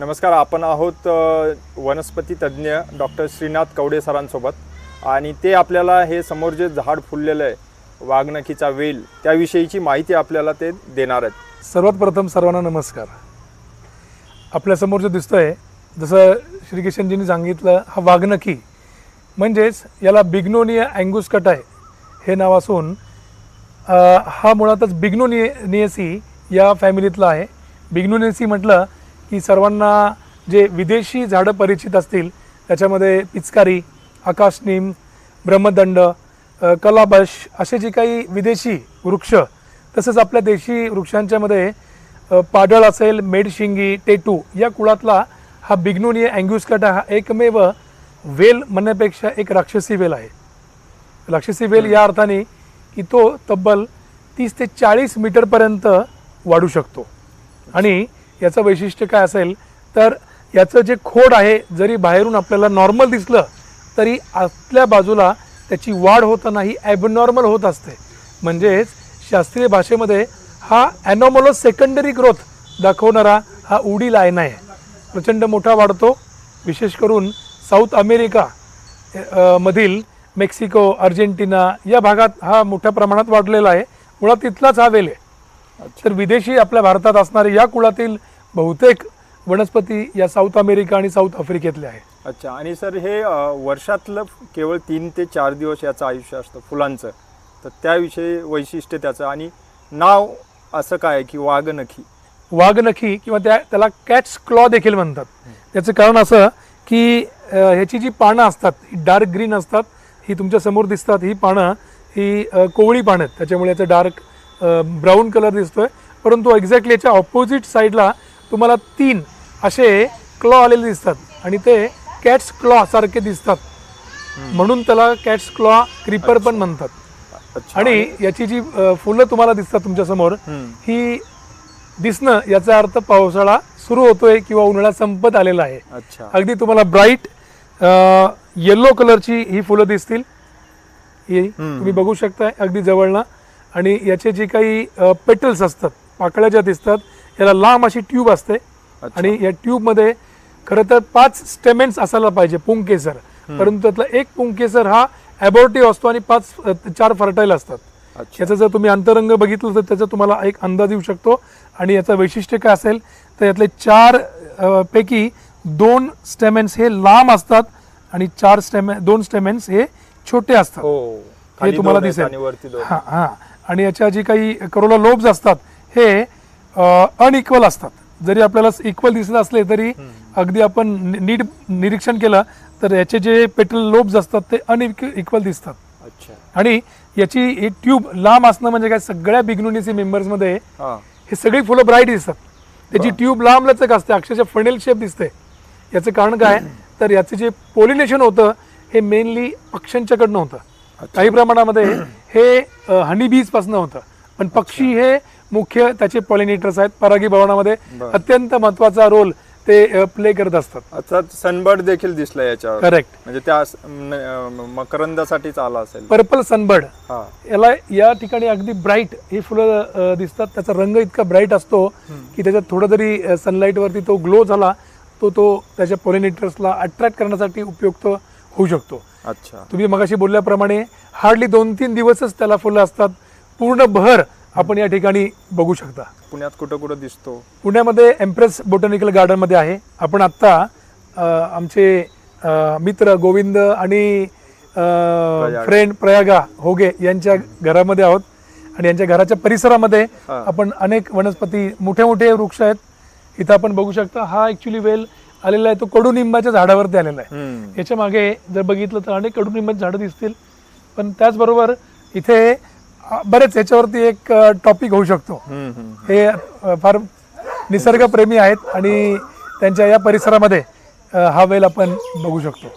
नमस्कार आपण आहोत वनस्पती तज्ज्ञ डॉक्टर श्रीनाथ कवडे सरांसोबत. आणि ते आपल्याला हे समोर जे झाड फुललेलं आहे वाघनखीचा वेल त्याविषयीची माहिती आपल्याला ते देणार आहेत. सर्वात प्रथम सर्वांना नमस्कार. आपल्यासमोर जे दिसतं आहे जसं श्री किशनजींनी सांगितलं हा वाघनखी. म्हणजेच याला बिग्नोनिया अँगुसकटाय हे नाव असून हा मुळातच बिग्नोनिय नियसी या फॅमिलीतला आहे. बिग्नोनियसी म्हटलं की सर्वांना जे विदेशी झाडं परिचित असतील त्याच्यामध्ये पिचकारी आकाशनीम ब्रह्मदंड कलाबश असे जे काही विदेशी वृक्ष तसंच आपल्या देशी वृक्षांच्यामध्ये पाडळ असेल मेडशिंगी टेटू या कुळातला हा बिग्नोनिया अँग्युस्कटा हा एकमेव वेल म्हणण्यापेक्षा एक राक्षसी वेल आहे. राक्षसी वेल या अर्थाने की तो तब्बल तीस ते चाळीस मीटरपर्यंत वाढू शकतो. आणि याचं वैशिष्ट्य काय असेल तर याचं जे खोड आहे जरी बाहेरून आपल्याला नॉर्मल दिसलं तरी आतल्या बाजूला त्याची वाढ होताना ही ॲबनॉर्मल होत असते. म्हणजेच शास्त्रीय भाषेमध्ये हा ॲनॉमोलो सेकंडरी ग्रोथ दाखवणारा हा उडी लायन आहे. प्रचंड मोठा वाढतो. विशेष करून साऊथ अमेरिका मधील मेक्सिको अर्जेंटिना या भागात हा मोठ्या प्रमाणात वाढलेला आहे. मुळात तिथलाच हा वेल आहे. तर विदेशी आपल्या भारतात असणारे या कुळातील बहुतेक वनस्पती या साऊथ अमेरिका आणि साऊथ आफ्रिकेतले आहे अच्छा आणि सर हे वर्षातलं केवळ तीन ते चार दिवस याचं आयुष्य असतं फुलांचं. तर त्याविषयी वैशिष्ट्य त्याचं. आणि नाव असं काय की वाघनखी? वाघनखी किंवा त्या त्याला कॅट्स क्लॉ देखील म्हणतात. त्याचं कारण असं की ह्याची जी पानं असतात ही डार्क ग्रीन असतात ही तुमच्यासमोर दिसतात ही पानं ही कोवळी पानं आहेत. त्याच्यामुळे याचं डार्क ब्राऊन कलर दिसतोय. परंतु एक्झॅक्टली याच्या ऑपोजिट साईडला तुम्हाला तीन असे क्लॉ आलेले दिसतात. आणि ते कॅट्स क्लॉ सारखे दिसतात. म्हणून त्याला कॅट्स क्लॉ क्रीपर पण म्हणतात. आणि याची जी फुलं तुम्हाला दिसतात तुमच्यासमोर. ही दिसणं याचा अर्थ पावसाळा सुरू होतोय किंवा उन्हाळा संपत आलेला आहे. अगदी तुम्हाला ब्राईट येल्लो कलरची ही फुलं दिसतील. ही तुम्ही बघू शकताय. अगदी जवळनं आणि याचे जे काही पेटल्स असतात पाकळ्या ज्या दिसतात याला लांब अशी ट्यूब असते. आणि या ट्यूबमध्ये खरं तर पाच स्टेमेन्स असायला पाहिजे पुंकेसर. परंतु त्यातला एक पुंकेसर हा ॲबॉर्टिव्ह असतो आणि पाच चार फर्टाईल असतात. याचा जर तुम्ही अंतरंग बघितलं तर त्याचा तुम्हाला एक अंदाज येऊ शकतो. आणि याचं वैशिष्ट्य काय असेल तर यातले चार पैकी दोन स्टेमेन्स हे लांब असतात आणि चार स्टेमे दोन स्टेमेन्स हे छोटे असतात. हो. हे तुम्हाला दिसेल. हा हा. आणि याच्या जी काही करोला लोब्स असतात हे अनइक्वल असतात. जरी आपल्याला इक्वल दिसत असले तरी अगदी आपण नीट निरीक्षण केलं तर याचे जे पेट्रोल लोब्स असतात ते अनइक्वल दिसतात. अच्छा. आणि याची ही ट्यूब लांब असणं म्हणजे काय सगळ्या बिग्नुनीसी मेंबर्समध्ये हा. हे सगळी फुलं ब्राईट दिसतात. त्याची ट्यूब लांब लचक असते अक्षरशः फनेल शेप दिसते. याचं कारण काय तर याचं जे पोलिनेशन होतं हे मेनली पक्ष्यांच्याकडनं होतं. काही प्रमाणामध्ये हे हनी बीजपासून होतं. पण पक्षी हे मुख्य त्याचे पॉलिनेटर्स आहेत. परागी भवनामध्ये. अत्यंत महत्त्वाचा रोल ते प्ले करत असतात. अच्छा सनबर्ड देखील दिसला याच्यावर. करेक्ट म्हणजे त्या मकरंदासाठीच आला असेल. पर्पल सनबर्ड याला या ठिकाणी अगदी ब्राईट ही फुलं दिसतात. त्याचा रंग इतका ब्राईट असतो की त्याच्यात थोडं जरी सनलाईट वरती तो ग्लो झाला तो तो त्याच्या पॉलिनेटर्सला अट्रॅक्ट करण्यासाठी उपयुक्त होऊ शकतो. अच्छा. तुम्ही मगाशी बोलल्याप्रमाणे हार्डली दोन तीन दिवसच त्याला फुलं असतात. पूर्ण बहर आपण या ठिकाणी बघू शकता. पुण्यात कुठं कुठं दिसतो? पुण्यामध्ये एम्प्रेस बोटॅनिकल गार्डनमध्ये आहे. आपण आत्ता आमचे मित्र गोविंद आणि फ्रेंड प्रयागा. होगे यांच्या घरामध्ये आहोत. आणि यांच्या घराच्या परिसरामध्ये. आपण अनेक वनस्पती मोठे मोठे वृक्ष आहेत. इथं आपण बघू शकता हा ऍक्च्युली वेल आलेला आहे तो कडुनिंबाच्या झाडावरती आलेला आहे. याच्या मागे जर बघितलं तर अनेक कडुनिंबाची झाडं दिसतील पण त्याचबरोबर इथे बरेच याच्यावरती एक टॉपिक होऊ शकतो. हे फार निसर्गप्रेमी आहेत आणि त्यांच्या या परिसरामध्ये हा वेल आपण बघू शकतो